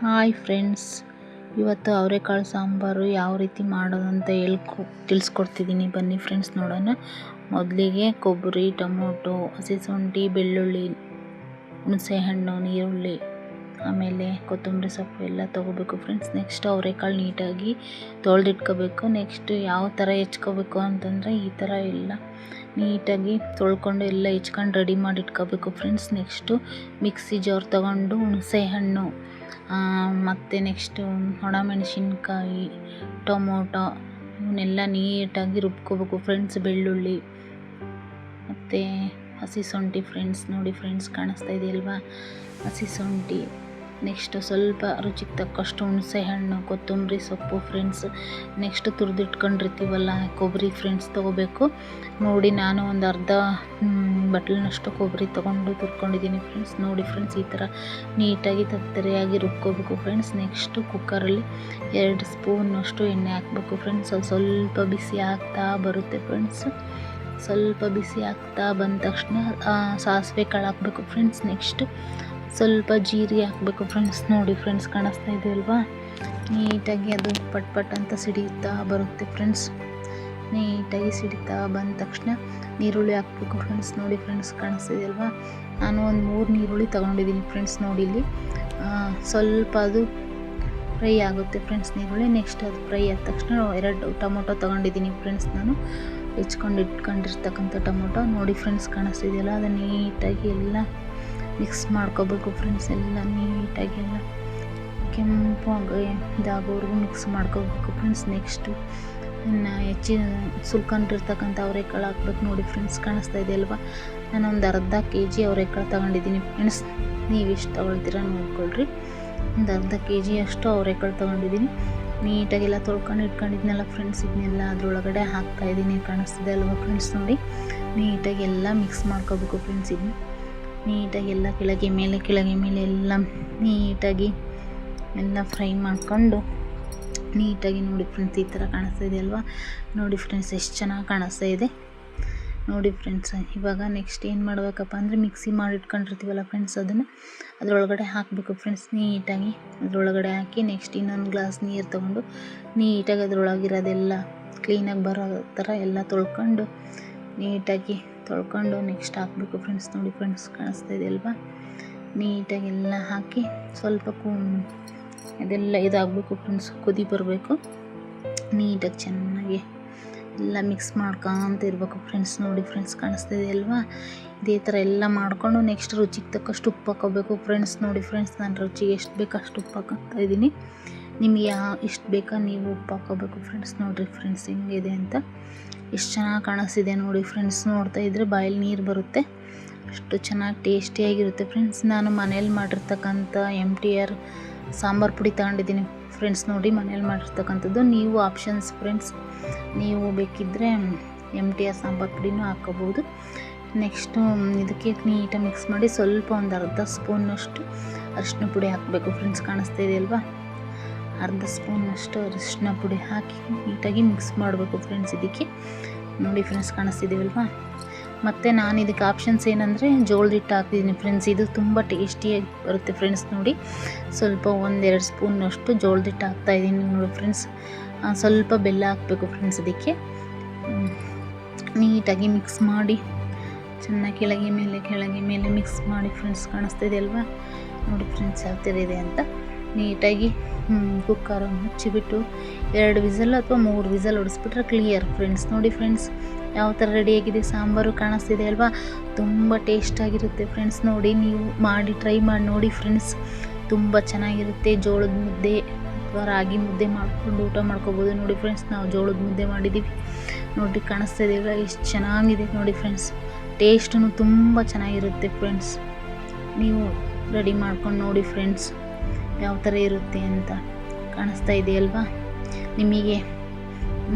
Hi friends, ಇವತ್ತು ಅವರೆಕಾಳು ಸಾಂಬಾರು ಯಾವ ರೀತಿ ಮಾಡೋದು ಅಂತ ಹೇಳ್ಕೊ ತಿಳಿಸ್ಕೊಡ್ತಿದ್ದೀನಿ ಬನ್ನಿ ಫ್ರೆಂಡ್ಸ್ ನೋಡೋಣ. ಮೊದಲಿಗೆ ಕೊಬ್ಬರಿ, ಟೊಮೊಟೊ ಹಸಿ ಶುಂಠಿ ಬೆಳ್ಳುಳ್ಳಿ ಹುಣಸೆಹಣ್ಣು ಈರುಳ್ಳಿ, ಆಮೇಲೆ ಕೊತ್ತಂಬರಿ ಸೊಪ್ಪು ಎಲ್ಲ ತೊಗೋಬೇಕು ಫ್ರೆಂಡ್ಸ್. ನೆಕ್ಸ್ಟ್ ಅವರೆಕಾಳು ನೀಟಾಗಿ ತೊಳೆದಿಟ್ಕೋಬೇಕು. ನೆಕ್ಸ್ಟ್ ಯಾವ ಥರ ಹೆಚ್ಕೋಬೇಕು ಅಂತಂದರೆ ಈ ಥರ ಎಲ್ಲ ನೀಟಾಗಿ ತೊಳ್ಕೊಂಡು ಎಲ್ಲ ಹೆಚ್ಕೊಂಡು ರೆಡಿ ಮಾಡಿ ಇಟ್ಕೋಬೇಕು ಫ್ರೆಂಡ್ಸ್. ನೆಕ್ಸ್ಟು ಮಿಕ್ಸಿ ಜೋರು ತೊಗೊಂಡು ಹುಣಸೆಹಣ್ಣು ಮತ್ತು ನೆಕ್ಸ್ಟು ಒಣಮೆಣಸಿನ್ಕಾಯಿ ಟೊಮೊಟೊ, ಇವನ್ನೆಲ್ಲ ನೀಟಾಗಿ ರುಬ್ಕೋಬೇಕು. ಫ್ರೆಂಡ್ಸ್ ಬೆಳ್ಳುಳ್ಳಿ, ಮತ್ತು ಹಸಿ ಶುಂಠಿ ಫ್ರೆಂಡ್ಸ್ ನೋಡಿ ಫ್ರೆಂಡ್ಸ್ ಕಾಣಿಸ್ತಾ ಇದೆಯಲ್ವಾ? ಹಸಿ ಶುಂಠಿ. ನೆಕ್ಸ್ಟ್ ಸ್ವಲ್ಪ ರುಚಿಗೆ ತಕ್ಕಷ್ಟು ಹುಣಸೆಹಣ್ಣು ಕೊತ್ತಂಬರಿ ಸೊಪ್ಪು ಫ್ರೆಂಡ್ಸ್ ನೆಕ್ಸ್ಟ್ ತುರಿದಿಟ್ಕೊಂಡಿರ್ತೀವಲ್ಲ, ಕೊಬ್ಬರಿ ಫ್ರೆಂಡ್ಸ್ ತೊಗೋಬೇಕು. ನೋಡಿ ನಾನು ಒಂದು ಅರ್ಧ ಬಟ್ಲಿನಷ್ಟು ಕೊಬ್ಬರಿ ತೊಗೊಂಡು ತುರ್ಕೊಂಡಿದ್ದೀನಿ ಫ್ರೆಂಡ್ಸ್ ನೋಡಿ ಫ್ರೆಂಡ್ಸ್ ಈ ಥರ ನೀಟಾಗಿ ತತ್ತರಿಯಾಗಿ ರುಬ್ಕೋಬೇಕು ಫ್ರೆಂಡ್ಸ್ ನೆಕ್ಸ್ಟು ಕುಕ್ಕರಲ್ಲಿ ಎರಡು ಸ್ಪೂನಷ್ಟು ಎಣ್ಣೆ ಹಾಕಬೇಕು ಫ್ರೆಂಡ್ಸ್ ಅದು ಸ್ವಲ್ಪ ಬಿಸಿ ಆಗ್ತಾ ಬರುತ್ತೆ ಫ್ರೆಂಡ್ಸ್ ಸ್ವಲ್ಪ ಬಿಸಿ ಆಗ್ತಾ ಬಂದ ತಕ್ಷಣ ಸಾಸಿವೆ ಕಾಳು ಹಾಕಬೇಕು ಫ್ರೆಂಡ್ಸ್ ನೆಕ್ಸ್ಟ್ ಸ್ವಲ್ಪ ಜೀರಿಗೆ ಹಾಕಬೇಕು ಫ್ರೆಂಡ್ಸ್ ನೋಡಿ ಫ್ರೆಂಡ್ಸ್ ಕಾಣಿಸ್ತಾ ಇದೆ ಅಲ್ವಾ? ನೀಟಾಗಿ ಅದು ಪಟ್ ಪಟ್ ಅಂತ ಸಿಡಿಯುತ್ತಾ ಬರುತ್ತೆ ಫ್ರೆಂಡ್ಸ್ ನೀಟಾಗಿ ಸಿಡಿತಾ ಬಂದ ತಕ್ಷಣ ನೀರುಳ್ಳಿ ಹಾಕಬೇಕು ಫ್ರೆಂಡ್ಸ್ ನೋಡಿ ಫ್ರೆಂಡ್ಸ್ ಕಾಣಿಸ್ತಿದೆ ಅಲ್ವಾ? ನಾನು ಒಂದು ಮೂರು ನೀರುಳ್ಳಿ ತೊಗೊಂಡಿದ್ದೀನಿ ಫ್ರೆಂಡ್ಸ್ ನೋಡಿ ಇಲ್ಲಿ. ಸ್ವಲ್ಪ ಅದು ಫ್ರೈ ಆಗುತ್ತೆ ಫ್ರೆಂಡ್ಸ್ ನೀರುಳ್ಳಿ ನೆಕ್ಸ್ಟ್ ಅದು ಫ್ರೈ ಆದ ತಕ್ಷಣ ಎರಡು ಟೊಮೊಟೊ ತೊಗೊಂಡಿದ್ದೀನಿ ಫ್ರೆಂಡ್ಸ್ ನಾನು. ಹೆಚ್ಕೊಂಡು ಇಟ್ಕೊಂಡಿರ್ತಕ್ಕಂಥ ಟೊಮೊಟೊ. ನೋಡಿ ಫ್ರೆಂಡ್ಸ್ ಕಾಣಿಸ್ತಿದೆಯಲ್ಲ ಅದು ನೀಟಾಗಿ ಎಲ್ಲ ಮಿಕ್ಸ್ ಮಾಡ್ಕೋಬೇಕು ಫ್ರೆಂಡ್ಸ್ ಎಲ್ಲ ನೀಟಾಗಿ ಎಲ್ಲ. ಕೆಂಪು ಇದಾಗೋವರೆಗೂ ಮಿಕ್ಸ್ ಮಾಡ್ಕೋಬೇಕು ಫ್ರೆಂಡ್ಸ್ ನೆಕ್ಸ್ಟು ಇನ್ನು ಹೆಚ್ಚಿನ ಸುಲ್ಕೊಂಡಿರ್ತಕ್ಕಂಥ ಅವರೆಕಾಳು ಹಾಕ್ಬೇಕು ನೋಡಿ ಫ್ರೆಂಡ್ಸ್ ಕಾಣಿಸ್ತಾ ಇದೆ ಅಲ್ವಾ? ನಾನು ಒಂದು ಅರ್ಧ ಕೆ ಜಿ ಅವರೆಕಾಳು ತಗೊಂಡಿದ್ದೀನಿ ಫ್ರೆಂಡ್ಸ್ ನೀವು ಎಷ್ಟು ತೊಗೊಳ್ತೀರ ನೋಡ್ಕೊಳ್ರಿ. ಒಂದು ಅರ್ಧ ಕೆ ಜಿ ಅಷ್ಟು ಅವರೆಕಾಳು ತೊಗೊಂಡಿದ್ದೀನಿ. ನೀಟಾಗೆಲ್ಲ ತೊಳ್ಕೊಂಡು ಇಟ್ಕೊಂಡಿದ್ನಲ್ಲ ಫ್ರೆಂಡ್ಸ್ ಇದನ್ನೆಲ್ಲ ಅದರೊಳಗಡೆ ಹಾಕ್ತಾಯಿದ್ದೀನಿ ಕಾಣಿಸ್ತಿದೆ ಅಲ್ವಾ ಫ್ರೆಂಡ್ಸ್ ನೋಡಿ? ನೀಟಾಗಿ ಎಲ್ಲ ಮಿಕ್ಸ್ ಮಾಡ್ಕೋಬೇಕು ಫ್ರೆಂಡ್ಸ್ ಇದನ್ನ. ನೀಟಾಗಿ ಎಲ್ಲ ಕೆಳಗೆ ಮೇಲೆ ಕೆಳಗೆ ಮೇಲೆ ಎಲ್ಲ ನೀಟಾಗಿ ಎಲ್ಲ ಫ್ರೈ ಮಾಡಿಕೊಂಡು ನೀಟಾಗಿ ನೋಡಿ ಫ್ರೆಂಡ್ಸ್ ಈ ಥರ ಕಾಣಿಸ್ತಾ ಇದೆ ಅಲ್ವಾ? ನೋಡಿ ಫ್ರೆಂಡ್ಸ್ ಎಷ್ಟು ಚೆನ್ನಾಗಿ ಕಾಣಿಸ್ತಾ ಇದೆ. ನೋಡಿ ಫ್ರೆಂಡ್ಸ್ ಇವಾಗ ನೆಕ್ಸ್ಟ್ ಏನು ಮಾಡಬೇಕಪ್ಪ ಅಂದರೆ ಮಿಕ್ಸಿ ಮಾಡಿ ಇಟ್ಕೊಂಡಿರ್ತೀವಲ್ಲ ಫ್ರೆಂಡ್ಸ್ ಅದನ್ನು ಅದರೊಳಗಡೆ ಹಾಕಬೇಕು ಫ್ರೆಂಡ್ಸ್ ನೀಟಾಗಿ ಅದರೊಳಗಡೆ ಹಾಕಿ ನೆಕ್ಸ್ಟ್ ಇನ್ನೊಂದು ಗ್ಲಾಸ್ ನೀರು ತೊಗೊಂಡು ನೀಟಾಗಿ ಅದರೊಳಗಿರೋದೆಲ್ಲ ಕ್ಲೀನಾಗಿ ಬರೋ ಥರ ಎಲ್ಲ ತೊಳ್ಕೊಂಡು ನೀಟಾಗಿ ತೊಳ್ಕೊಂಡು ನೆಕ್ಸ್ಟ್ ಹಾಕಬೇಕು ಫ್ರೆಂಡ್ಸ್. ನೋಡಿ ಫ್ರೆಂಡ್ಸ್, ಕಾಣಿಸ್ತಾ ಇದೆ ಅಲ್ವಾ? ನೀಟಾಗಿ ಎಲ್ಲ ಹಾಕಿ ಸ್ವಲ್ಪ ಕೂ ಅದೆಲ್ಲ ಇದಾಗಬೇಕು ಫ್ರೆಂಡ್ಸ್, ಕುದಿ ಬರಬೇಕು. ನೀಟಾಗಿ ಚೆನ್ನಾಗಿ ಎಲ್ಲ ಮಿಕ್ಸ್ ಮಾಡ್ಕೊಂತ ಇರಬೇಕು ಫ್ರೆಂಡ್ಸ್. ನೋಡಿ ಫ್ರೆಂಡ್ಸ್, ಕಾಣಿಸ್ತಾ ಇದೆ ಅಲ್ವಾ? ಇದೇ ಥರ ಎಲ್ಲ ಮಾಡಿಕೊಂಡು ನೆಕ್ಸ್ಟ್ ರುಚಿಗೆ ತಕ್ಕಷ್ಟು ಉಪ್ಪು ಹಾಕೋಬೇಕು ಫ್ರೆಂಡ್ಸ್. ನೋಡಿ ಫ್ರೆಂಡ್ಸ್, ನಾನು ರುಚಿಗೆ ಎಷ್ಟು ಬೇಕು ಅಷ್ಟು ಉಪ್ಪು ಹಾಕೋತಾ ಇದ್ದೀನಿ. ನಿಮ್ಗೆ ಎಷ್ಟು ಬೇಕಾ ನೀವು ಉಪ್ಪು ಹಾಕೋಬೇಕು ಫ್ರೆಂಡ್ಸ್. ನೋಡಿರಿ ಫ್ರೆಂಡ್ಸ್, ಹೆಂಗಿದೆ ಅಂತ. ಎಷ್ಟು ಚೆನ್ನಾಗಿ ಕಾಣಿಸ್ತಿದೆ ನೋಡಿ ಫ್ರೆಂಡ್ಸ್ ನೋಡ್ತಾ ಇದ್ದರೆ ಬಾಯಲ್ಲಿ ನೀರು ಬರುತ್ತೆ. ಅಷ್ಟು ಚೆನ್ನಾಗಿ ಟೇಸ್ಟಿಯಾಗಿರುತ್ತೆ ಫ್ರೆಂಡ್ಸ್ ನಾನು ಮನೇಲಿ ಮಾಡಿರ್ತಕ್ಕಂಥ ಎಂ ಟಿ ಆರ್ ಸಾಂಬಾರು ಪುಡಿ ತಗೊಂಡಿದ್ದೀನಿ. ಫ್ರೆಂಡ್ಸ್ ನೋಡಿ ಮನೇಲಿ ಮಾಡಿರ್ತಕ್ಕಂಥದ್ದು. ನೀವು ಆಪ್ಷನ್ಸ್ ಫ್ರೆಂಡ್ಸ್ ನೀವು ಬೇಕಿದ್ದರೆ ಎಂ ಟಿ ಆರ್ ಸಾಂಬಾರು ಪುಡಿನೂ ಹಾಕೋಬೋದು ನೆಕ್ಸ್ಟು ಇದಕ್ಕೆ ನೀಟಾಗಿ ಮಿಕ್ಸ್ ಮಾಡಿ ಸ್ವಲ್ಪ ಒಂದು ಅರ್ಧ ಸ್ಪೂನಷ್ಟು ಅರಿಶಿನ ಪುಡಿ ಹಾಕಬೇಕು. ಫ್ರೆಂಡ್ಸ್ ಕಾಣಿಸ್ತಾ ಇದೆಯಲ್ವಾ ಅರ್ಧ ಸ್ಪೂನಷ್ಟು ಅರಿಶಿನ ಪುಡಿ ಹಾಕಿ ನೀಟಾಗಿ ಮಿಕ್ಸ್ ಮಾಡಬೇಕು ಫ್ರೆಂಡ್ಸ್ ಇದಕ್ಕೆ. ನೋಡಿ ಫ್ರೆಂಡ್ಸ್ ಕಾಣಿಸ್ತಿದ್ದೀವಲ್ವಾ ಮತ್ತು ನಾನು ಇದಕ್ಕೆ ಆಪ್ಷನ್ಸ್ ಏನಂದರೆ ಜೋಳದ ಹಿಟ್ಟು ಹಾಕ್ತಿದ್ದೀನಿ ಫ್ರೆಂಡ್ಸ್ ಇದು ತುಂಬ ಟೇಸ್ಟಿಯಾಗಿ ಬರುತ್ತೆ ಫ್ರೆಂಡ್ಸ್ ನೋಡಿ. ಸ್ವಲ್ಪ ಒಂದೆರಡು ಸ್ಪೂನಷ್ಟು ಜೋಳದ ಹಿಟ್ಟು ಹಾಕ್ತಾಯಿದ್ದೀನಿ ನೋಡಿ ಫ್ರೆಂಡ್ಸ್ ಸ್ವಲ್ಪ ಬೆಲ್ಲ ಹಾಕಬೇಕು ಫ್ರೆಂಡ್ಸ್ ಇದಕ್ಕೆ. ನೀಟಾಗಿ ಮಿಕ್ಸ್ ಮಾಡಿ. ಚೆನ್ನಾಗಿ ಕೆಳಗೆ ಮೇಲೆ ಕೆಳಗೆ ಮೇಲೆ ಮಿಕ್ಸ್ ಮಾಡಿ ಫ್ರೆಂಡ್ಸ್ ಕಾಣಿಸ್ತಿದೆ ಅಲ್ವಾ ನೋಡಿ ಫ್ರೆಂಡ್ಸ್ ಯಾವ ಥರ ಇದೆ ಅಂತ. ನೀಟಾಗಿ ಕುಕ್ಕರ್ ಮುಚ್ಚಿಬಿಟ್ಟು ಎರಡು ವಿಸಲ್ ಅಥವಾ ಮೂರು ವಿಸಲ್ ಹೊಡಿಸ್ಬಿಟ್ರೆ ಕ್ಲಿಯರ್ ಫ್ರೆಂಡ್ಸ್ ನೋಡಿ ಫ್ರೆಂಡ್ಸ್ ಯಾವ ಥರ ರೆಡಿಯಾಗಿದೆ ಸಾಂಬಾರು ಕಾಣಿಸ್ತಿದೆ ಅಲ್ವಾ? ತುಂಬ ಟೇಸ್ಟಾಗಿರುತ್ತೆ ಫ್ರೆಂಡ್ಸ್ ನೋಡಿ, ನೀವು ಮಾಡಿ ಟ್ರೈ ಮಾಡಿ ನೋಡಿ ಫ್ರೆಂಡ್ಸ್ ತುಂಬ ಚೆನ್ನಾಗಿರುತ್ತೆ. ಜೋಳದ ಮುದ್ದೆ ಅಥವಾ ರಾಗಿ ಮುದ್ದೆ ಮಾಡ್ಕೊಂಡು ಊಟ ಮಾಡ್ಕೋಬೋದು. ನೋಡಿ ಫ್ರೆಂಡ್ಸ್ ನಾವು ಜೋಳದ ಮುದ್ದೆ ಮಾಡಿದ್ದೀವಿ ನೋಡಿ ಕಾಣಿಸ್ತಾ ಇದೆಯಲ್ಲ ಎಷ್ಟು ಚೆನ್ನಾಗಿದೆ ನೋಡಿ ಫ್ರೆಂಡ್ಸ್ ಟೇಸ್ಟೂ ತುಂಬ ಚೆನ್ನಾಗಿರುತ್ತೆ ಫ್ರೆಂಡ್ಸ್ ನೀವು ರೆಡಿ ಮಾಡ್ಕೊಂಡು ನೋಡಿ ಫ್ರೆಂಡ್ಸ್ ಯಾವ ಥರ ಇರುತ್ತೆ ಅಂತ ಕಾಣಿಸ್ತಾ ಇದೆ ಅಲ್ವಾ ನಿಮಗೆ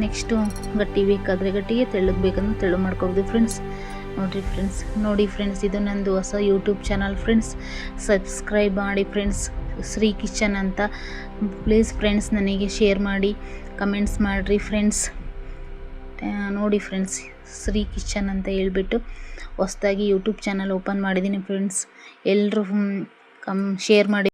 ನೆಕ್ಸ್ಟು ಗಟ್ಟಿ ಬೇಕಾದರೆ ಗಟ್ಟಿಗೆ ತೆಳ್ಳಗೆ ಬೇಕಂದ್ರೆ ತೆಳು ಮಾಡ್ಕೋಬೋದು ಫ್ರೆಂಡ್ಸ್ ನೋಡಿ ಫ್ರೆಂಡ್ಸ್ ನೋಡಿ ಫ್ರೆಂಡ್ಸ್ ಇದು ನಂದು ಹೊಸ ಯೂಟ್ಯೂಬ್ ಚಾನಲ್ ಫ್ರೆಂಡ್ಸ್ ಸಬ್ಸ್ಕ್ರೈಬ್ ಮಾಡಿ ಫ್ರೆಂಡ್ಸ್ ಶ್ರೀ ಕಿಚನ್ ಅಂತ. ಪ್ಲೀಸ್ ಫ್ರೆಂಡ್ಸ್ ನನಗೆ ಶೇರ್ ಮಾಡಿ ಕಮೆಂಟ್ಸ್ ಮಾಡಿರಿ ಫ್ರೆಂಡ್ಸ್ ನೋಡಿ ಫ್ರೆಂಡ್ಸ್ ಶ್ರೀ ಕಿಚನ್ ಅಂತ ಹೇಳ್ಬಿಟ್ಟು ಹೊಸದಾಗಿ ಯೂಟ್ಯೂಬ್ ಚಾನಲ್ ಓಪನ್ ಮಾಡಿದ್ದೀನಿ ಫ್ರೆಂಡ್ಸ್ ಎಲ್ಲರೂ ಕಮ್ ಶೇರ್ ಮಾಡಿ.